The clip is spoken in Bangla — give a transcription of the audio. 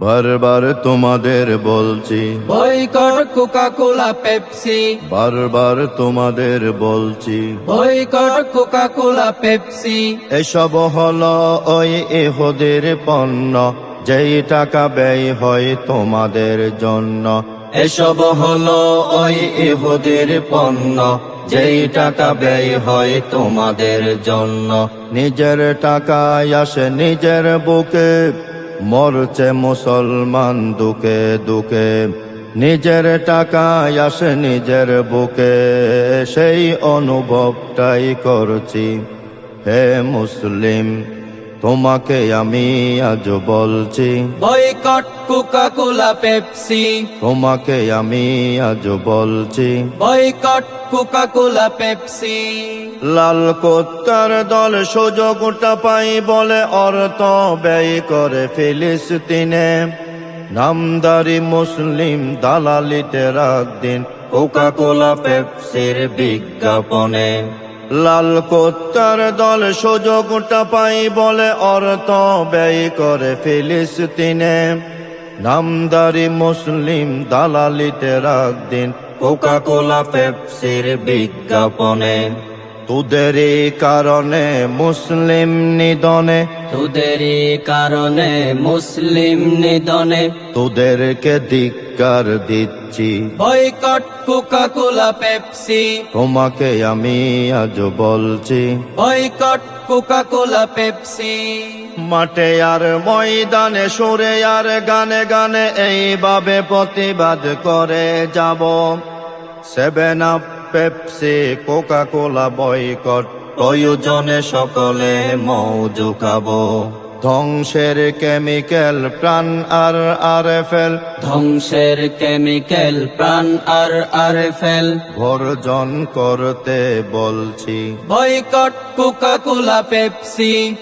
বারবার তোমাদের বলছি। Boycott Coca Cola Pepsi. বারবার তোমাদের বলছি। Boycott Coca Cola Pepsi. এসব হলো ওই এহদের পণ্য যেই টাকা ব্যয় হয় তোমাদের জন্য। এসব হলো ওই এহদের পণ্য যেই টাকা ব্যয় হয় তোমাদের জন্য। নিজের টাকায় আসে নিজের বুকে। মরছে মুসলমান দুকে দুকে। নিজের টাকায় আসে নিজের বুকে। সেই অনুভবটাই করছি। হে মুসলিম তোমাকে আমি আজ বলছি। Boycott Coca Cola Pepsi. তোমাকে আমি আজ বলছি। Boycott Coca Cola Pepsi. লাল কোত্তার দল সুযোগটা পাই বলে অর্থ ব্যয় করে ফিলিস্তিনে। নামদারি মুসলিম দালালিতে রাত দিন কোকা কোলা পেপসির বিজ্ঞাপনে। লাল কোত্তার দল সুযোগটা পাই বলে অর্থ ব্যয় করে ফিলিস্তিনে। নামদারি মুসলিম দালালিতে রাত দিন কোকা কোলা পেপসির বিজ্ঞাপনে। তোদেরই কারণে মুসলিম নিদনে তোদেরই কারণে মুসলিম নিদনে তোদেরকে ধিক্কার দিচ্ছি বয়কট কোকা কোলা পেপসি। তোমাকে আমি আজ বলছি বয়কট কোকা কোলা পেপসি। মাঠে আর ময়দানে সুরে আর গানে গানে এইভাবে প্রতিবাদ করে যাব। Seven up Pepsi Coca Cola boycott প্রয়োজনে সকলে মৌজু খাব। ধ্বংসের কেমিক্যাল প্রাণ আর আর ফেল ধ্বংসের কেমিক্যাল প্রাণ আর আর ফেল বর্জন করতে বলছি। Boycott Coca Cola Pepsi.